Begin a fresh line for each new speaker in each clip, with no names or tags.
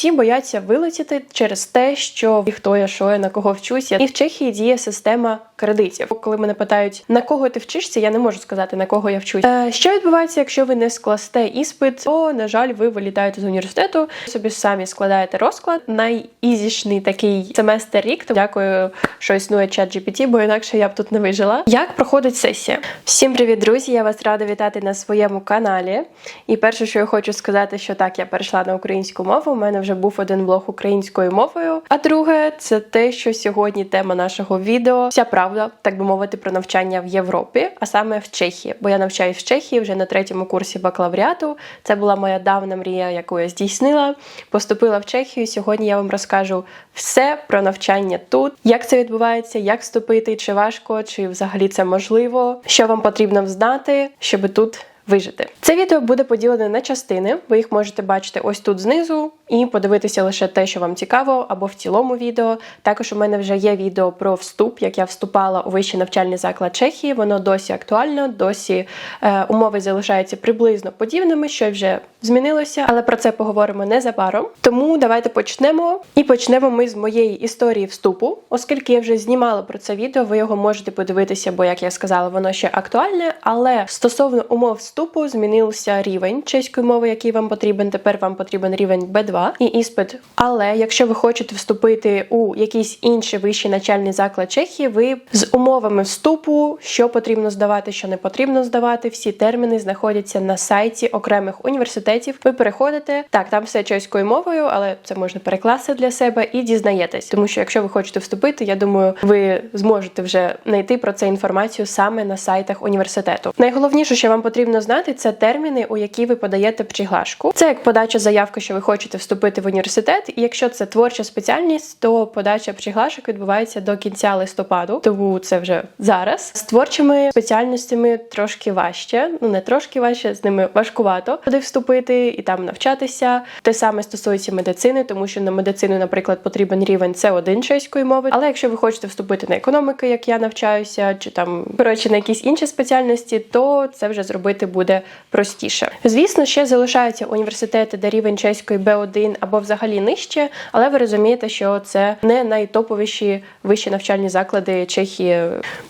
Всі бояться вилетіти через те, що хто я, що я, на кого вчуся. І в Чехії діє система кредитів. Коли мене питають на кого ти вчишся, я не можу сказати на кого я вчусь. Е, що відбувається, якщо ви не скласте іспит, то на жаль, ви вилітаєте з університету, собі самі складаєте розклад. Найізішний такий семестр рік. То дякую, що існує чат GPT, бо інакше я б тут не вижила. Як проходить сесія? Всім привіт, друзі! Я вас рада вітати на своєму каналі. І перше, що я хочу сказати, що так, я перейшла на українську мову. У мене вже був один влог українською мовою. А друге, це те, що сьогодні тема нашого відео вся правда, так би мовити, про навчання в Європі, а саме в Чехії. Бо я навчаюсь в Чехії вже на третьому курсі бакалавріату. Це була моя давна мрія, яку я здійснила. Поступила в Чехію. Сьогодні я вам розкажу все про навчання тут, як це відбувається, як вступити, чи важко, чи взагалі це можливо, що вам потрібно знати, щоб тут вижити. Це відео буде поділене на частини. Ви їх можете бачити ось тут знизу і подивитися лише те, що вам цікаво, або в цілому відео. Також у мене вже є відео про вступ, як я вступала у вищий навчальний заклад Чехії. Воно досі актуально, досі е, умови залишаються приблизно подібними, що вже змінилося, але про це поговоримо незабаром. Тому давайте почнемо. І почнемо ми з моєї історії вступу, оскільки я вже знімала про це відео, ви його можете подивитися, бо як я сказала, воно ще актуальне. Але стосовно умов вступу змінився рівень чеської мови, який вам потрібен. Тепер вам потрібен рівень B2 і іспит. Але якщо ви хочете вступити у якийсь інший вищий навчальний заклад Чехії, ви з умовами вступу, що потрібно здавати, що не потрібно здавати, всі терміни знаходяться на сайті окремих університетів. Ви переходите так, там все чеською мовою, але це можна перекласти для себе і дізнаєтесь. Тому що якщо ви хочете вступити, я думаю, ви зможете вже знайти про це інформацію саме на сайтах університету. Найголовніше, що вам потрібно знати, це терміни, у які ви подаєте приглашку. Це як подача заявки, що ви хочете вступити в університет. І якщо це творча спеціальність, то подача приглашок відбувається до кінця листопаду, тому це вже зараз. З творчими спеціальностями трошки важче, ну не трошки важче, з ними важкувато туди вступити і там навчатися. Те саме стосується медицини, тому що на медицину, наприклад, потрібен рівень С1 чеської мови. Але якщо ви хочете вступити на економіку, як я навчаюся, чи там коротше на якісь інші спеціальності, то це вже зробити буде простіше. Звісно, ще залишаються університети, де рівень чеської Б1 або взагалі нижче, але ви розумієте, що це не найтоповіші вищі навчальні заклади Чехії.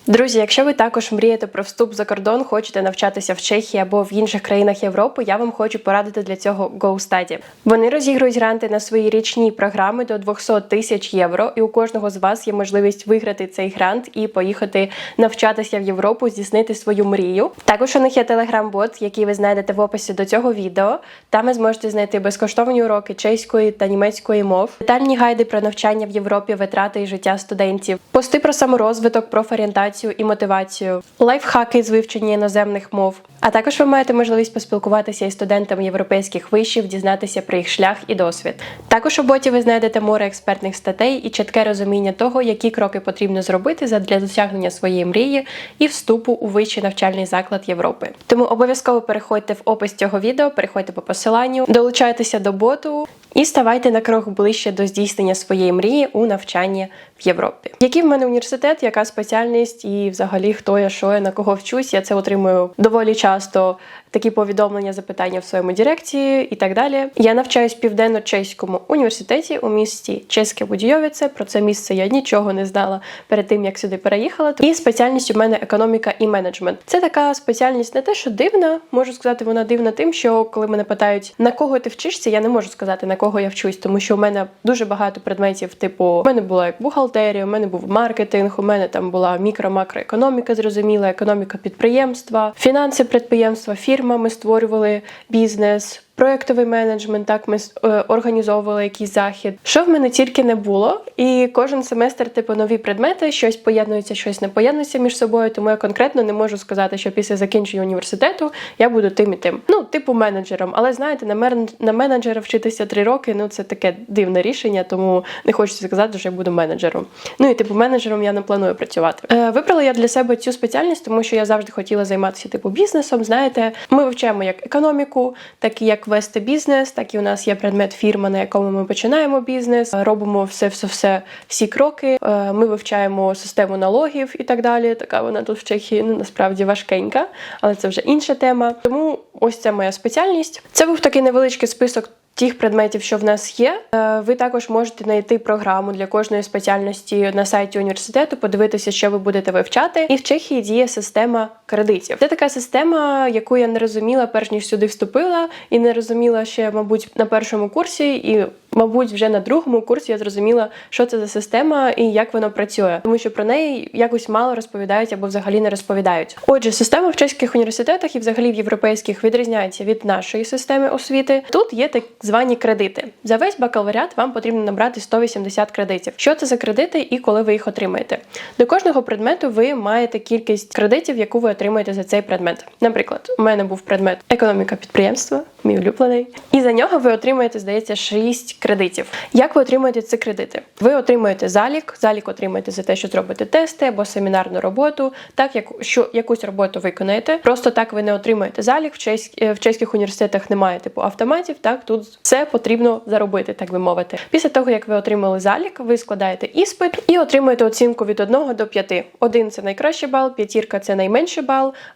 Друзі, якщо ви також мрієте про вступ за кордон, хочете навчатися в Чехії або в інших країнах Європи, я вам хочу порадити для цього GoStudy. Вони розігрують гранти на свої річні програми до 200 тисяч євро, і у кожного з вас є можливість виграти цей грант і поїхати навчатися в Європу, здійснити свою мрію. Також у них є телеграм-бот, який ви знайдете в описі до цього відео. Там ви зможете знайти безкоштовні уроки чеської та німецької мов, детальні гайди про навчання в Європі, витрати і життя студентів, пости про саморозвиток, профорієнтацію і мотивацію, лайфхаки з вивчення іноземних мов. А також ви маєте можливість поспілкуватися із студентами європейських вишів, дізнатися про їх шлях і досвід. Також у боті ви знайдете море експертних статей і чітке розуміння того, які кроки потрібно зробити для досягнення своєї мрії і вступу у вищий навчальний заклад Європи. Тому обов'язково переходьте в опис цього відео, переходьте по посиланню, долучайтеся до боту. І ставайте на крок ближче до здійснення своєї мрії у навчанні в Європі. Який в мене університет, яка спеціальність, і взагалі хто я, що я, на кого вчусь, я це отримую доволі часто. Такі повідомлення, запитання в своєму дирекції і так далі. Я навчаюсь в південно-чеському університеті у місті Чеське Будійовіце. Про це місце я нічого не знала перед тим, як сюди переїхала. І спеціальність у мене економіка і менеджмент. Це така спеціальність не те, що дивна, можу сказати, вона дивна тим, що коли мене питають на кого ти вчишся, я не можу сказати на кого я вчусь, тому що у мене дуже багато предметів. Типу, у мене була як бухгалтерія, у мене був маркетинг, у мене там була мікро-макроекономіка, зрозуміла, економіка підприємства, фінанси підприємства, фірма. Ми створювали бізнес. Проєктовий менеджмент, так ми е, організовували якийсь захід. Що в мене тільки не було, і кожен семестр, типу, нові предмети, щось поєднується, щось не поєднується між собою. Тому я конкретно не можу сказати, що після закінчення університету я буду тим і тим. Ну, типу, менеджером. Але знаєте, на мен... на менеджера вчитися три роки. Ну це таке дивне рішення, тому не хочеться сказати, що я буду менеджером. Ну і типу менеджером я не планую працювати. Е, Вибрала я для себе цю спеціальність, тому що я завжди хотіла займатися типу бізнесом. Знаєте, ми вивчаємо як економіку, так і як вести бізнес, так і у нас є предмет фірма, на якому ми починаємо бізнес, робимо все, все, все, всі кроки. Е, Ми вивчаємо систему налогів і так далі. Така вона тут в Чехії ну насправді важкенька, але це вже інша тема. Тому ось це моя спеціальність. Це був такий невеличкий список тих предметів, що в нас є. Е, Ви також можете знайти програму для кожної спеціальності на сайті університету, подивитися, що ви будете вивчати. І в Чехії діє система кредитів. Це така система, яку я не розуміла, перш ніж сюди вступила, і не розуміла ще, мабуть, на першому курсі і. Мабуть, вже на другому курсі я зрозуміла, що це за система і як вона працює, тому що про неї якось мало розповідають або взагалі не розповідають. Отже, система в чеських університетах і взагалі в європейських відрізняється від нашої системи освіти. Тут є так звані кредити. За весь бакалавріат вам потрібно набрати 180 кредитів. Що це за кредити і коли ви їх отримаєте? До кожного предмету ви маєте кількість кредитів, яку ви отримаєте за цей предмет. Наприклад, у мене був предмет економіка підприємства, мій улюблений, і за нього ви отримаєте, здається, 6 кредитів. Як ви отримуєте ці кредити? Ви отримуєте залік, залік отримуєте за те, що зробите тести або семінарну роботу, так як що якусь роботу виконаєте. Просто так ви не отримуєте залік. В чеськ, в чеських університетах немає типу автоматів. Так тут все потрібно заробити, так би мовити. Після того як ви отримали залік, ви складаєте іспит і отримуєте оцінку від 1 до 5. Один це найкращий бал, п'ятірка це найменший бал,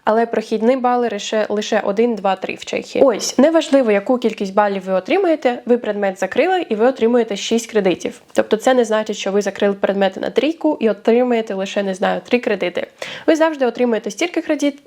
але прохідні бали лише лише 1, 2, 3 в Чехії. Ось неважливо, яку кількість балів ви отримаєте. Ви предмет закрили і ви отримуєте 6 кредитів. Тобто, це не значить, що ви закрили предмети на трійку і отримаєте лише не знаю 3 кредити. Ви завжди отримуєте стільки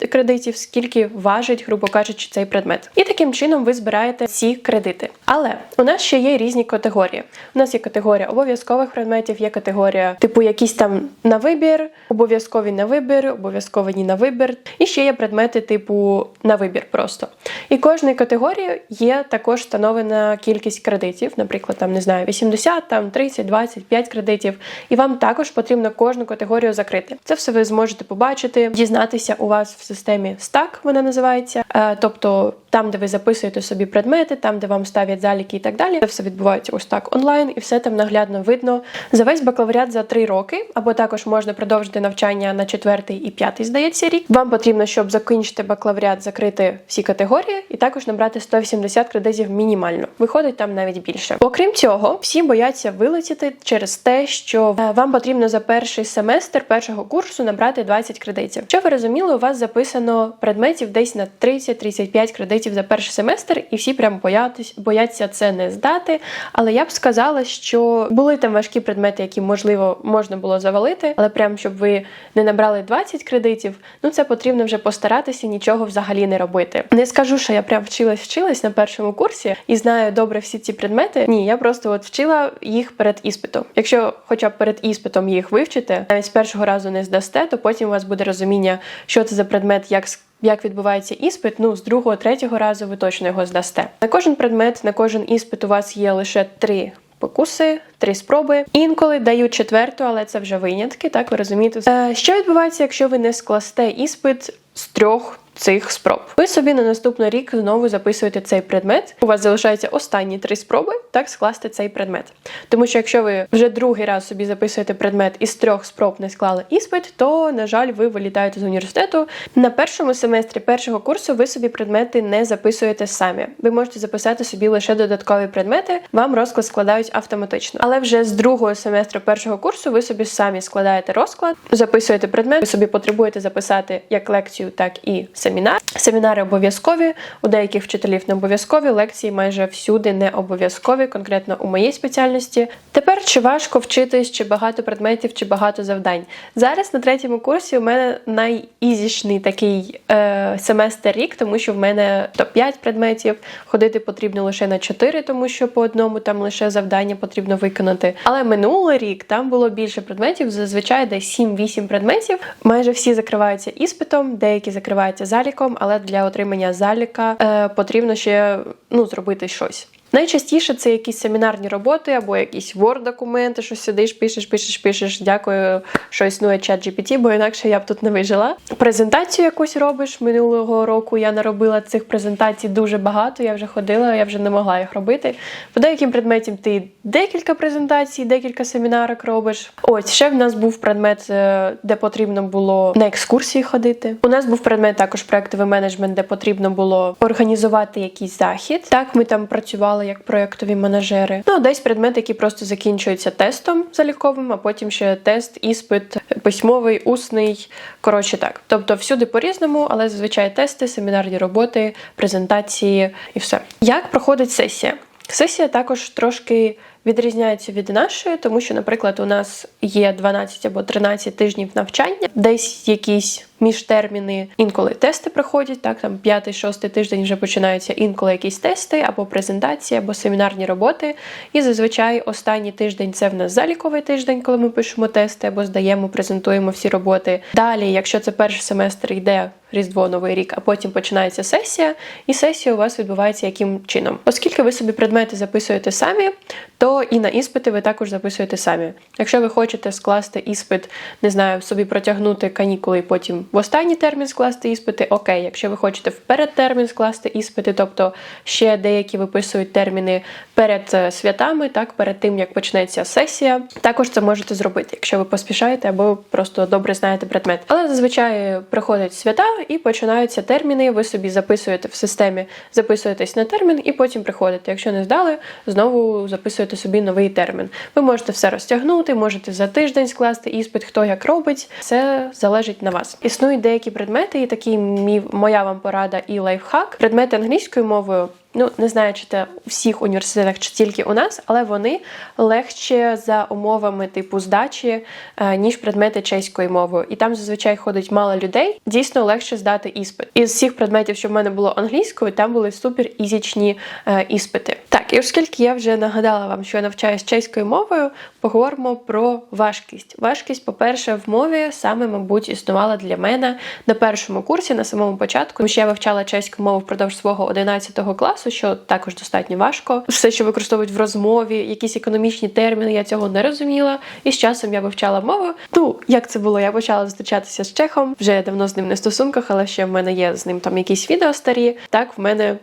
кредитів, скільки важить, грубо кажучи, цей предмет. І таким чином ви збираєте ці кредити. Але у нас ще є різні категорії. У нас є категорія обов'язкових предметів, є категорія, типу, якісь там на вибір, обов'язкові на вибір, обов'язкові ні на вибір. І ще є предмети, типу на вибір просто. І кожної категорії є також встановлена кількість кредитів, наприклад, там не знаю, 80, там 30, 25 кредитів. І вам також потрібно кожну категорію закрити. Це все ви зможете побачити, дізнатися у вас в системі Stack, вона називається. Е, тобто там, де ви записуєте собі предмети, там, де вам ставлять заліки і так далі. Це все відбувається ось так онлайн, і все там наглядно видно. За весь бакалавріат за три роки, або також можна продовжити навчання на четвертий і п'ятий, здається, рік. Вам потрібно, щоб закінчити бакалавріат, закрити всі категорії, і також набрати 180 кредитів мінімально. Виходить там навіть більше. Окрім цього, всі бояться вилетіти через те, що е, вам потрібно за перший семестр першого курсу набрати 20 кредитів. Що ви розуміли, у вас записано предметів десь на 30-35 кредитів за перший семестр, і всі прям боятись, бояться це не здати. Але я б сказала, що були там важкі предмети, які можливо можна було завалити, але прям щоб ви не набрали 20 кредитів, ну це потрібно вже постаратися нічого взагалі не робити. Не скажу, що я прям вчилась вчилась на першому курсі і знаю добре всі ці предмети. Ні, я просто от вчила їх перед іспитом. Якщо хоча б перед іспитом їх вивчите, навіть з першого разу не здасте, то потім у вас буде розуміння, що це за предмет, як як відбувається іспит, ну з другого, третього разу ви точно його здасте. На кожен предмет, на кожен іспит у вас є лише три. Покуси, три спроби. Інколи дають четверту, але це вже винятки, так ви розумієте. Е, що відбувається, якщо ви не скласте іспит з трьох цих спроб? Ви собі на наступний рік знову записуєте цей предмет. У вас залишається останні три спроби, так скласти цей предмет. Тому що якщо ви вже другий раз собі записуєте предмет і з трьох спроб не склали іспит, то на жаль, ви вилітаєте з університету. На першому семестрі першого курсу ви собі предмети не записуєте самі. Ви можете записати собі лише додаткові предмети. Вам розклад складають автоматично. Але вже з другого семестру першого курсу ви собі самі складаєте розклад, записуєте предмет. Ви собі потребуєте записати як лекцію, так і семінар. Семінари обов'язкові, у деяких вчителів не обов'язкові, лекції майже всюди не обов'язкові, конкретно у моїй спеціальності. Тепер чи важко вчитись, чи багато предметів, чи багато завдань. Зараз на третьому курсі у мене найізішний такий е, семестр рік, тому що в мене то 5 предметів. Ходити потрібно лише на 4, тому що по одному там лише завдання потрібно виконати. Але минулий рік там було більше предметів, зазвичай десь 7-8 предметів. Майже всі закриваються іспитом, деякі закриваються заліком, але для отримання заліка е, потрібно ще ну, зробити щось. Найчастіше це якісь семінарні роботи або якісь Word-документи, що сидиш, пишеш, пишеш, пишеш. Дякую, що існує чат GPT, бо інакше я б тут не вижила. Презентацію якусь робиш. Минулого року я наробила цих презентацій дуже багато. Я вже ходила, я вже не могла їх робити. По деяким предметам ти декілька презентацій, декілька семінарок робиш. Ось ще в нас був предмет, е, де потрібно було на екскурсії ходити. У нас був предмет також проектовий менеджмент, де потрібно було організувати якийсь захід. Так, ми там працювали як проєктові менеджери. Ну, десь предмет, який просто закінчується тестом заліковим, а потім ще тест, іспит, письмовий, усний. Коротше, так. Тобто всюди по-різному, але зазвичай тести, семінарні роботи, презентації і все. Як проходить сесія? Сесія також трошки відрізняється від нашої, тому що, наприклад, у нас є 12 або 13 тижнів навчання, десь якісь міжтерміни, інколи тести проходять. Так, там п'ятий, шостий тиждень вже починаються інколи якісь тести, або презентації, або семінарні роботи. І зазвичай останній тиждень це в нас заліковий тиждень, коли ми пишемо тести або здаємо, презентуємо всі роботи. Далі, якщо це перший семестр, йде Різдво Новий рік, а потім починається сесія, і сесія у вас відбувається яким чином. Оскільки ви собі предмети записуєте самі, то і на іспити ви також записуєте самі. Якщо ви хочете скласти іспит, не знаю, собі протягнути канікули і потім в останній термін скласти іспити, окей. Якщо ви хочете в передтермін скласти іспити, тобто ще деякі виписують терміни перед е, святами, так перед тим як почнеться сесія, також це можете зробити, якщо ви поспішаєте або просто добре знаєте предмет. Але зазвичай приходять свята і починаються терміни. Ви собі записуєте в системі, записуєтесь на термін і потім приходите. Якщо не здали, знову записуєте собі новий термін. Ви можете все розтягнути, можете за тиждень скласти іспит, хто як робить. Це залежить на вас. Існують деякі предмети, і такі мій, моя вам порада і лайфхак. Предмети англійською мовою. Ну, не знаю, чи це у всіх університетах, чи тільки у нас, але вони легше за умовами типу здачі, е, ніж предмети чеською мовою. І там зазвичай ходить мало людей. Дійсно легше здати іспит. Із всіх предметів, що в мене було англійською, там були супер ізічні е, іспити. Так, і оскільки я вже нагадала вам, що я навчаюсь чеською мовою, поговоримо про важкість. Важкість, по-перше, в мові саме, мабуть, існувала для мене на першому курсі, на самому початку, тому що я вивчала чеську мову впродовж свого 11 класу, що також достатньо важко. Все, що використовують в розмові, якісь економічні терміни, я цього не розуміла. І з часом я вивчала мову. Ну, як це було? Я почала зустрічатися з чехом. Вже давно з ним не в стосунках, але ще в мене є з ним там якісь відео старі. Так, в мене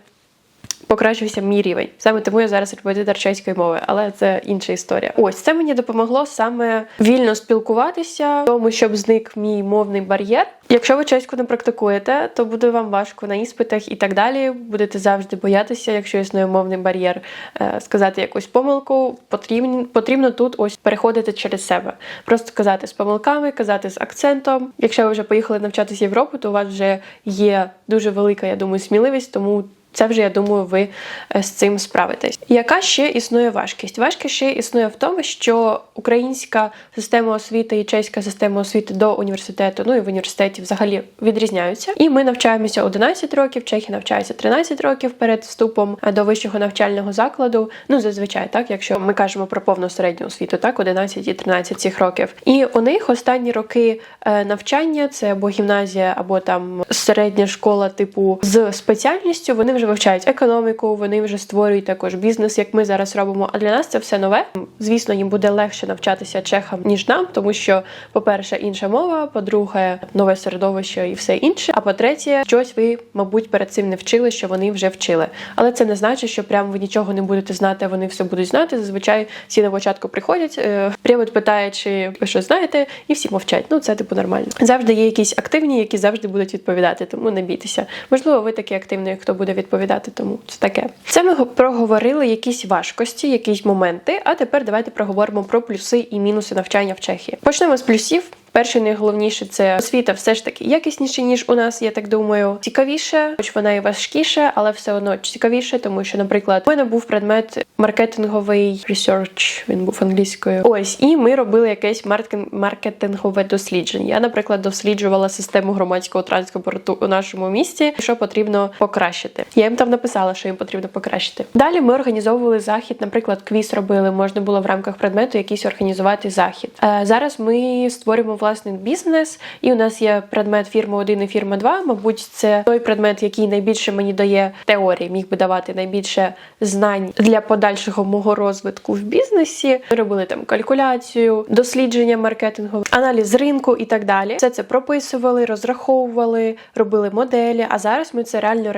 покращився мій рівень. Саме тому я зараз репетитор чеської мови, але це інша історія. Ось це мені допомогло саме вільно спілкуватися, тому щоб зник мій мовний бар'єр. Якщо ви чеську не практикуєте, то буде вам важко на іспитах і так далі. Будете завжди боятися, якщо існує мовний бар'єр, е, сказати якусь помилку. Потрібно потрібно тут ось переходити через себе. Просто казати з помилками, казати з акцентом. Якщо ви вже поїхали навчатися в Європу, то у вас вже є дуже велика, я думаю, сміливість, тому. Це вже я думаю, ви е, з цим справитесь. Яка ще існує важкість? Важкість ще існує в тому, що українська система освіти і чеська система освіти до університету, ну і в університеті взагалі відрізняються. І ми навчаємося 11 років, чехи навчаються 13 років перед вступом е, до вищого навчального закладу. Ну зазвичай, так, якщо ми кажемо про повну середню освіту, так 11 і 13 цих років. І у них останні роки е, навчання це або гімназія, або там середня школа, типу з спеціальністю. Вони вже вже вивчають економіку, вони вже створюють також бізнес, як ми зараз робимо. А для нас це все нове. Звісно, їм буде легше навчатися чехам ніж нам, тому що, по-перше, інша мова, по-друге, нове середовище і все інше. А по-третє, щось ви, мабуть, перед цим не вчили, що вони вже вчили. Але це не значить, що прям ви нічого не будете знати, а вони все будуть знати. Зазвичай всі на початку приходять. Е, привод питає, чи ви що знаєте, і всі мовчать. Ну це типу нормально. Завжди є якісь активні, які завжди будуть відповідати, тому не бійтеся. Можливо, ви такий активний, хто буде відповідати відповідати, тому це таке. Це ми проговорили якісь важкості, якісь моменти. А тепер давайте проговоримо про плюси і мінуси навчання в Чехії. Почнемо з плюсів. Перше, найголовніше це освіта все ж таки якісніше, ніж у нас, я так думаю. Цікавіше, хоч вона і важкіше, але все одно цікавіше, тому що, наприклад, у мене був предмет маркетинговий research, він був англійською. Ось, і ми робили якесь маркетингове дослідження. Я, наприклад, досліджувала систему громадського транспорту у нашому місті, що потрібно покращити. Я їм там написала, що їм потрібно покращити. Далі ми організовували захід, наприклад, квіз робили. Можна було в рамках предмету якийсь організувати захід. Е, зараз ми створюємо власний бізнес, і у нас є предмет фірма 1 і фірма 2. Мабуть, це той предмет, який найбільше мені дає теорії, міг би давати найбільше знань для подальшого мого розвитку в бізнесі. Ми робили там калькуляцію, дослідження маркетингу, аналіз ринку і так далі. Все це прописували, розраховували, робили моделі. А зараз ми це реально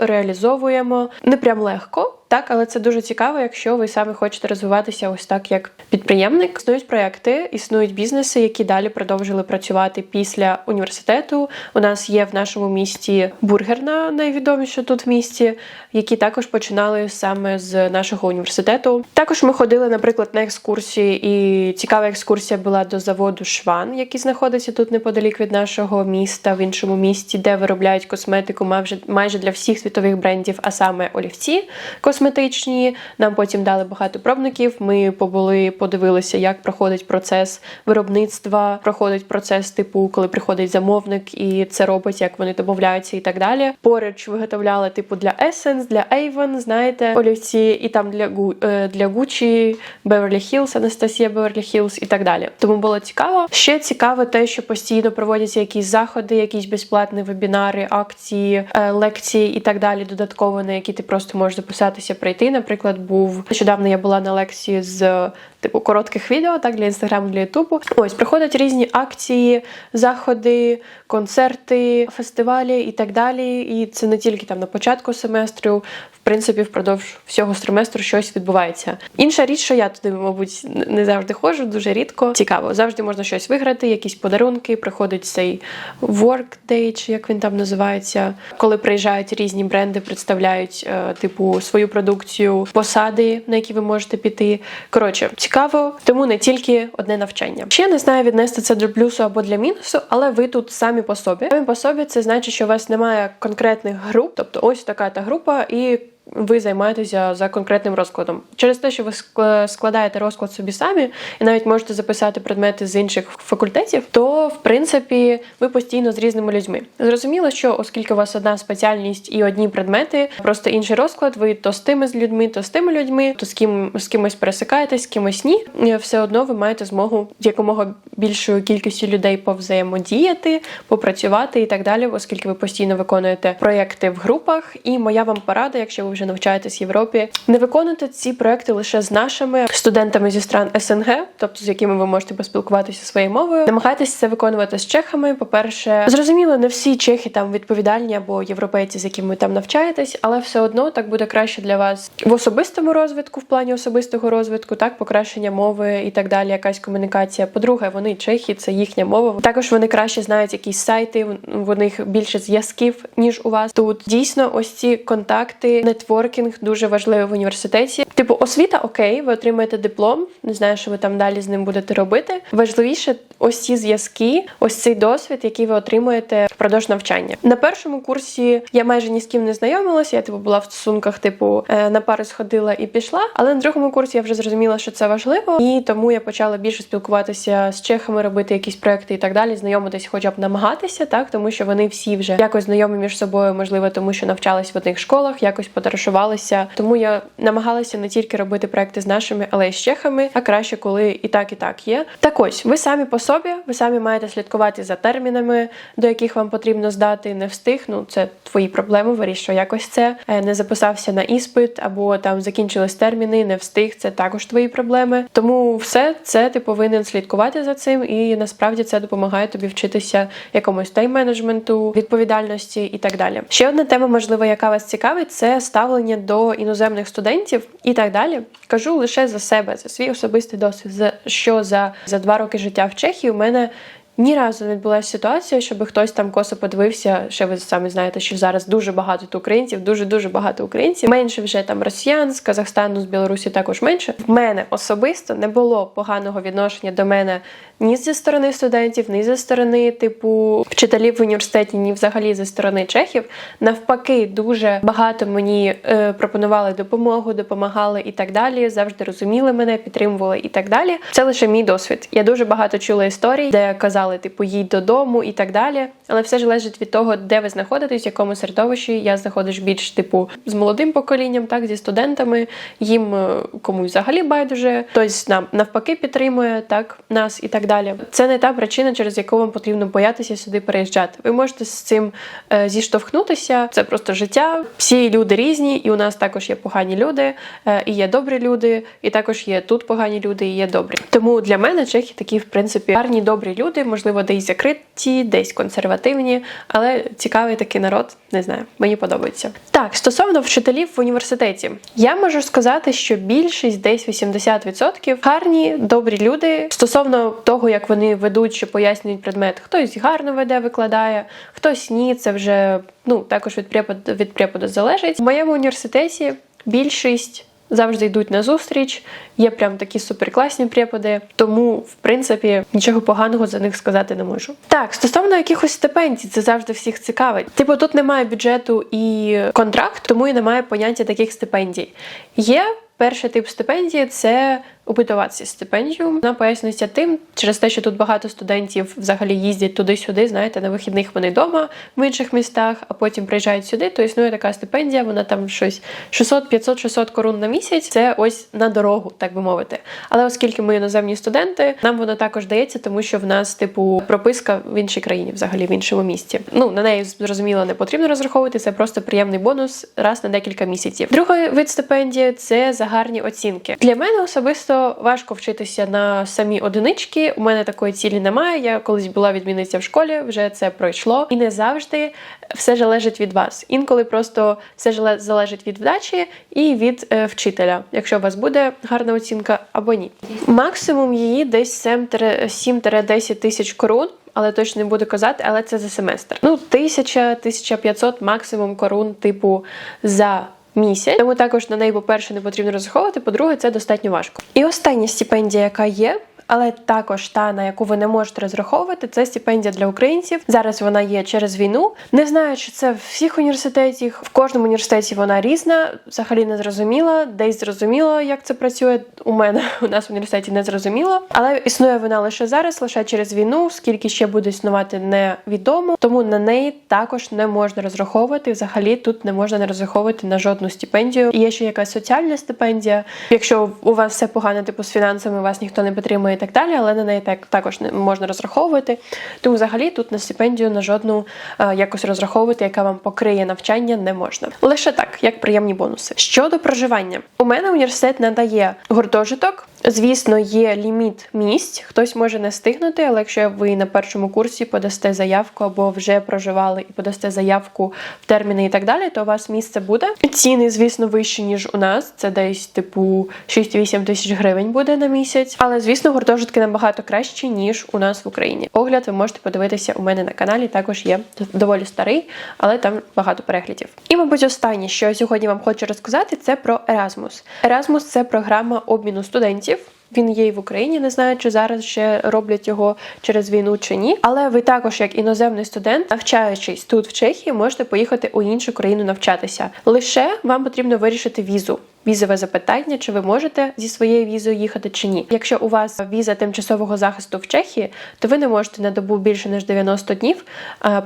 реалізовуємо не прям легко. Так, але це дуже цікаво, якщо ви саме хочете розвиватися ось так, як підприємник. Існують проекти, існують бізнеси, які далі продовжили працювати після університету. У нас є в нашому місті бургерна, найвідоміша тут в місті, які також починали саме з нашого університету. Також ми ходили, наприклад, на екскурсії, і цікава екскурсія була до заводу Шван, який знаходиться тут неподалік від нашого міста, в іншому місті, де виробляють косметику майже для всіх світових брендів, а саме олівці. Косметики косметичні. Нам потім дали багато пробників. Ми побули, подивилися, як проходить процес виробництва, проходить процес, типу, коли приходить замовник і це робить, як вони домовляються і так далі. Поруч виготовляли типу для Essence, для Avon, знаєте, олівці, і там для е, для Gucci, Beverly Hills, Анастасія Beverly Hills і так далі. Тому було цікаво. Ще цікаво те, що постійно проводяться якісь заходи, якісь безплатні вебінари, акції, е, лекції і так далі. Додатково на які ти просто можеш записатися, прийти. Наприклад, був нещодавно я була на лекції з. Типу коротких відео, так для інстаграму, для ютубу. Ось приходять різні акції, заходи, концерти, фестивалі і так далі. І це не тільки там на початку семестру, в принципі, впродовж всього семестру щось відбувається. Інша річ, що я туди, мабуть, не завжди ходжу, дуже рідко. Цікаво, завжди можна щось виграти, якісь подарунки. Приходить цей work чи як він там називається, коли приїжджають різні бренди, представляють е, типу свою продукцію, посади, на які ви можете піти. Коротше, цікаво, тому не тільки одне навчання. Ще не знаю віднести це до плюсу або для мінусу, але ви тут самі по собі. Самі по собі це значить, що у вас немає конкретних груп, тобто ось така та група і. Ви займаєтеся за конкретним розкладом через те, що ви ск- складаєте розклад собі самі, і навіть можете записати предмети з інших факультетів, то в принципі ви постійно з різними людьми. Зрозуміло, що оскільки у вас одна спеціальність і одні предмети, просто інший розклад, ви то з тими з людьми, то з тими людьми, то з ким з кимось пересикаєтесь, з кимось ні. Е, Все одно ви маєте змогу якомога більшою кількістю людей повзаємодіяти, попрацювати і так далі, оскільки ви постійно виконуєте проєкти в групах. І моя вам порада, якщо ви вже навчаєтесь в Європі, не виконуйте ці проекти лише з нашими студентами зі стран СНГ, тобто з якими ви можете поспілкуватися своєю мовою. Намагайтеся це виконувати з чехами. По-перше, зрозуміло, не всі чехи там відповідальні або європейці, з якими ви там навчаєтесь, але все одно так буде краще для вас в особистому розвитку, в плані особистого розвитку, так покращення мови і так далі. Якась комунікація. По-друге, вони чехи, це їхня мова. Також вони краще знають якісь сайти. В них більше зв'язків ніж у вас. Тут дійсно ось ці контакти, нетворкінг дуже важливий в університеті. Типу, освіта окей, ви отримаєте диплом. Не знаю, що ви там далі з ним будете робити. Важливіше ось ці зв'язки, ось цей досвід, який ви отримуєте впродовж навчання. На першому курсі я майже ні з ким не знайомилася. Я типу була в стосунках, типу е, на пари сходила і пішла. Але на другому курсі я вже зрозуміла, що це важливо, і тому я почала більше спілкуватися з чехами, робити якісь проекти і так далі, знайомитись, хоча б намагатися, так тому що вони всі вже якось знайомі між собою, можливо, тому що навчались в одних школах, якось подорожувалися. Тому я намагалася не тільки робити проекти з нашими, але й з чехами, а краще, коли і так, і так є. Так ось, ви самі по собі, ви самі маєте слідкувати за термінами, до яких вам потрібно здати, не встиг. Ну це твої проблеми. Вирішуй якось це. Е, Не записався на іспит, або там закінчились терміни, не встиг. Це також твої проблеми. Тому все це ти повинен слідкувати за цим, і насправді це допомагає тобі вчитися якомусь тайм-менеджменту, відповідальності і так далі. Ще одна тема, можливо, яка вас цікавить, це ставлення до іноземних студентів і так далі. Кажу лише за себе, за свій особистий досвід. За що за, за два роки життя в Чехії у мене. Ні разу не відбулася ситуація, щоб хтось там косо подивився. Ще ви самі знаєте, що зараз дуже багато тут українців, дуже дуже багато українців. Менше вже там росіян з Казахстану, з Білорусі також менше. В мене особисто не було поганого відношення до мене ні зі сторони студентів, ні зі сторони типу вчителів в університеті, ні взагалі зі сторони чехів. Навпаки, дуже багато мені е, пропонували допомогу, допомагали і так далі. Завжди розуміли мене, підтримували і так далі. Це лише мій досвід. Я дуже багато чула історій, де казали, типу, їдь додому і так далі. Але все ж залежить від того, де ви знаходитесь, в якому середовищі. Я знаходжусь більш типу з молодим поколінням, так зі студентами. Їм е, комусь взагалі байдуже, хтось нам навпаки підтримує так нас і так далі. Це не та причина, через яку вам потрібно боятися сюди переїжджати. Ви можете з цим е, зіштовхнутися. Це просто життя. Всі люди різні, і у нас також є погані люди, е, і є добрі люди, і також є тут погані люди, і є добрі. Тому для мене чехи такі, в принципі, гарні, добрі люди, можливо, десь закриті, десь консервативні, але цікавий такий народ, не знаю, мені подобається. Так, стосовно вчителів в університеті, я можу сказати, що більшість, десь 80% гарні, добрі люди. Стосовно того, як вони ведуть, що пояснюють предмет, хтось гарно веде, викладає, хтось ні. Це вже ну також від преподу від преподу залежить. В моєму університеті більшість завжди йдуть на зустріч. Є прям такі суперкласні преподи, тому в принципі нічого поганого за них сказати не можу. Так, стосовно якихось стипендій, це завжди всіх цікавить. Типу, тут немає бюджету і контракт, тому і немає поняття таких стипендій. Є перший тип стипендії це опитуватися стипендію. Вона пояснюється тим, через те, що тут багато студентів взагалі їздять туди-сюди. Знаєте, на вихідних вони вдома в інших містах, а потім приїжджають сюди. То існує така стипендія. Вона там щось 600, 500, 600 корун на місяць. Це ось на дорогу, так би мовити. Але оскільки ми іноземні студенти, нам воно також дається, тому що в нас, типу, прописка в іншій країні, взагалі в іншому місті. Ну на неї зрозуміло не потрібно розраховувати. Це просто приємний бонус раз на декілька місяців. Другий вид стипендії це за гарні оцінки. Для мене особисто важко вчитися на самі одинички. У мене такої цілі немає. Я колись була відмінниця в школі, вже це пройшло, і не завжди все залежить від вас. Інколи просто все зале- залежить від вдачі і від е, вчителя, якщо у вас буде гарна оцінка або ні. Максимум її десь 7-10 тисяч корун. Але точно не буду казати, але це за семестр. Ну, тисяча, 1500 максимум корун, типу, за місяць. Тому також на неї, по-перше, не потрібно розраховувати, по-друге, це достатньо важко. І остання стипендія, яка є. Але також та, на яку ви не можете розраховувати, це стипендія для українців. Зараз вона є через війну. Не знаю, чи це в всіх університетах. В кожному університеті вона різна, взагалі не зрозуміла. Десь зрозуміло, як це працює. У мене у нас в університеті не зрозуміло. Але існує вона лише зараз, лише через війну. Скільки ще буде існувати, невідомо. Тому на неї також не можна розраховувати. Взагалі тут не можна не розраховувати на жодну стипендію. Є ще якась соціальна стипендія. Якщо у вас все погано, типу з фінансами, вас ніхто не підтримує і так далі, але на неї так також не можна розраховувати. Тому взагалі тут на стипендію на жодну е, якось розраховувати, яка вам покриє навчання, не можна. Лише так, як приємні бонуси. Щодо проживання, у мене університет надає гуртожиток. Звісно, є ліміт місць. Хтось може не стигнути, але якщо ви на першому курсі подасте заявку або вже проживали і подасте заявку в терміни і так далі, то у вас місце буде. Ціни, звісно, вищі ніж у нас. Це десь типу 6-8 тисяч гривень буде на місяць. Але звісно, гуртожитки набагато кращі ніж у нас в Україні. Огляд ви можете подивитися у мене на каналі. Також є доволі старий, але там багато переглядів. І, мабуть, останнє, що я сьогодні вам хочу розказати, це про Erasmus. Erasmus – це програма обміну студентів. Він є і в Україні, не знаю, чи зараз ще роблять його через війну чи ні. Але ви також, як іноземний студент, навчаючись тут в Чехії, можете поїхати у іншу країну навчатися. Лише вам потрібно вирішити візу. Візове запитання, чи ви можете зі своєю візою їхати чи ні. Якщо у вас віза тимчасового захисту в Чехії, то ви не можете на добу більше ніж 90 днів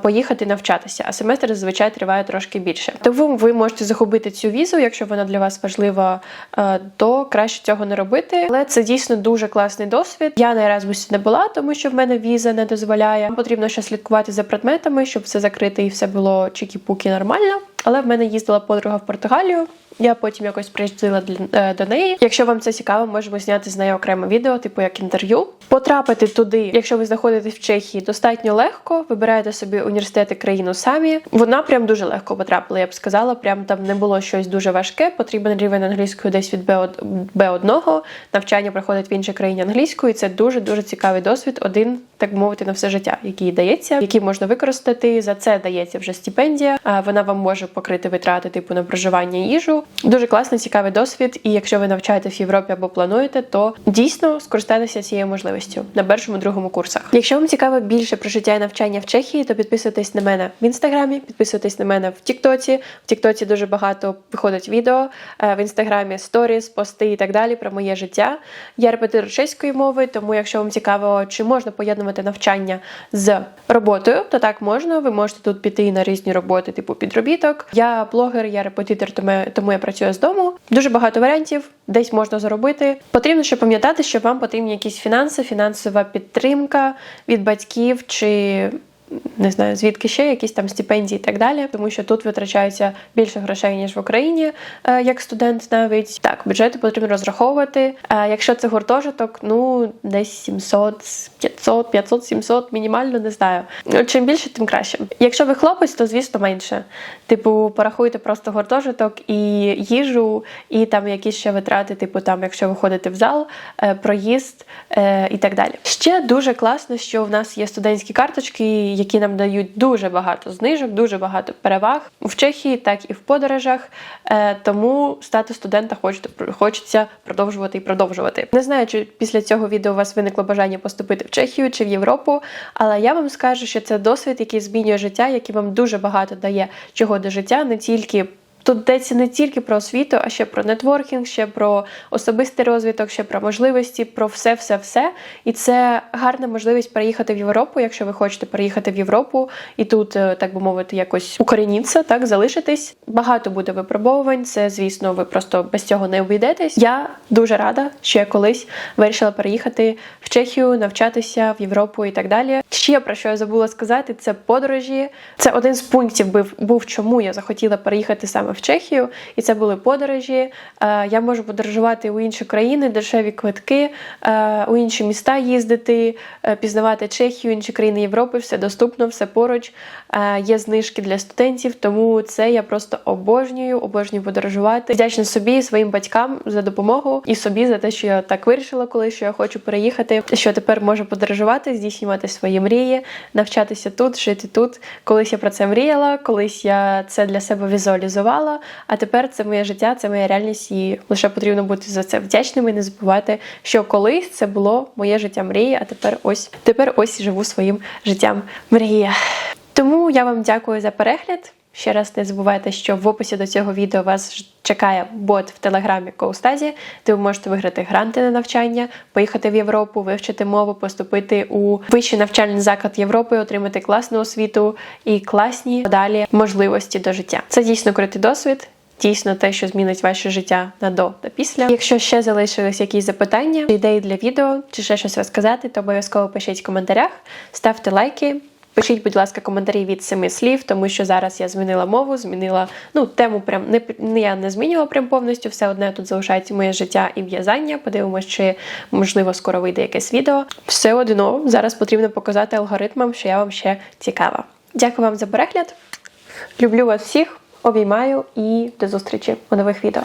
поїхати навчатися, а семестр зазвичай триває трошки більше. Тому ви можете захопити цю візу, якщо вона для вас важлива, то краще цього не робити. Але це дійсно дуже класний досвід. Я на Еразмусі не була, тому що в мене віза не дозволяє. Вам потрібно ще слідкувати за предметами, щоб все закрити і все було чікі-пукі нормально. Але в мене їздила подруга в Португалію. Я потім якось приїздила е, до неї. Якщо вам це цікаво, можемо зняти з нею окреме відео, типу як інтерв'ю. Потрапити туди, якщо ви знаходитесь в Чехії, достатньо легко. Вибираєте собі університети країну самі. Вона прям дуже легко потрапила. Я б сказала, прям там не було щось дуже важке. Потрібен рівень англійської десь від B1. Навчання проходить в іншій країні англійською. І це дуже дуже цікавий досвід. Один, так мовити, на все життя, який дається, який можна використати. За це дається вже стипендія. Вона вам може покрити витрати типу на проживання їжу. Дуже класний, цікавий досвід. І якщо ви навчаєтесь в Європі або плануєте, то дійсно скористайтеся цією можливістю на першому другому курсах. Якщо вам цікаво більше про життя і навчання в Чехії, то підписуйтесь на мене в інстаграмі, підписуйтесь на мене в Тіктоці. В Тіктоці дуже багато виходить відео, е, в інстаграмі сторіс, пости і так далі про моє життя. Я репетирую чеської мови, тому якщо вам цікаво, чи можна поєднувати навчання з роботою, то так можна. Ви можете тут піти на різні роботи, типу підробіток. Я блогер, я репетитор, тому я працюю з дому. Дуже багато варіантів, десь можна заробити. Потрібно ще пам'ятати, що вам потрібні якісь фінанси, фінансова підтримка від батьків чи. Не знаю, звідки ще якісь там стипендії і так далі, тому що тут витрачається більше грошей ніж в Україні, е, як студент навіть так, бюджети потрібно розраховувати. Е, якщо це гуртожиток, ну десь 700, 500, 500, 700, мінімально не знаю. Ну, Чим більше, тим краще. Якщо ви хлопець, то звісно менше. Типу, порахуйте просто гуртожиток і їжу, і там якісь ще витрати, типу там, якщо ви ходите в зал, е, проїзд і так далі. Ще дуже класно, що в нас є студентські карточки. Які нам дають дуже багато знижок, дуже багато переваг в Чехії, так і в подорожах. Е, Тому стати студента хочеться продовжувати і продовжувати. Не знаю, чи після цього відео у вас виникло бажання поступити в Чехію чи в Європу, але я вам скажу, що це досвід, який змінює життя, який вам дуже багато дає чого до життя, не тільки. Тут йдеться не тільки про освіту, а ще про нетворкінг, ще про особистий розвиток, ще про можливості, про все, все, все. І це гарна можливість переїхати в Європу, якщо ви хочете переїхати в Європу і тут, е, так би мовити, якось укорініться, так залишитись. Багато буде випробовувань. Це, звісно, ви просто без цього не обійдетесь. Я дуже рада, що я колись вирішила переїхати в Чехію, навчатися в Європу і так далі. Ще про що я забула сказати, це подорожі. Це один з пунктів був, чому я захотіла переїхати саме Чехію, і це були подорожі. Е, Я можу подорожувати у інші країни, дешеві квитки, е, у інші міста їздити, е, пізнавати Чехію, інші країни Європи. Все доступно, все поруч. Є знижки для студентів, тому це я просто обожнюю, обожнюю подорожувати. Вдячна собі, своїм батькам за допомогу і собі за те, що я так вирішила, коли що я хочу переїхати. Що тепер можу подорожувати, здійснювати свої мрії, навчатися тут, жити тут. Колись я про це мріяла, колись я це для себе візуалізувала. А тепер це моє життя, це моя реальність, і лише потрібно бути за це вдячним і не забувати, що колись це було моє життя мрії, а тепер ось тепер ось живу своїм життям мрія. Тому я вам дякую за перегляд. Ще раз не забувайте, що в описі до цього відео вас чекає бот в телеграмі Коустазі, де ви можете виграти гранти на навчання, поїхати в Європу, вивчити мову, поступити у вищий навчальний заклад Європи, отримати класну освіту і класні далі можливості до життя. Це дійсно крутий досвід. Дійсно, те, що змінить ваше життя на до та після. Якщо ще залишились якісь запитання, ідеї для відео чи ще щось розказати, то обов'язково пишіть в коментарях, ставте лайки. Пишіть, будь ласка, коментарі від семи слів, тому що зараз я змінила мову, змінила ну тему. Прям не, я не змінювала прям повністю. Все одне тут залишається моє життя і в'язання. Подивимось, чи можливо скоро вийде якесь відео. Все одно зараз потрібно показати алгоритмам, що я вам ще цікава. Дякую вам за перегляд. Люблю вас всіх, обіймаю і до зустрічі у нових відео.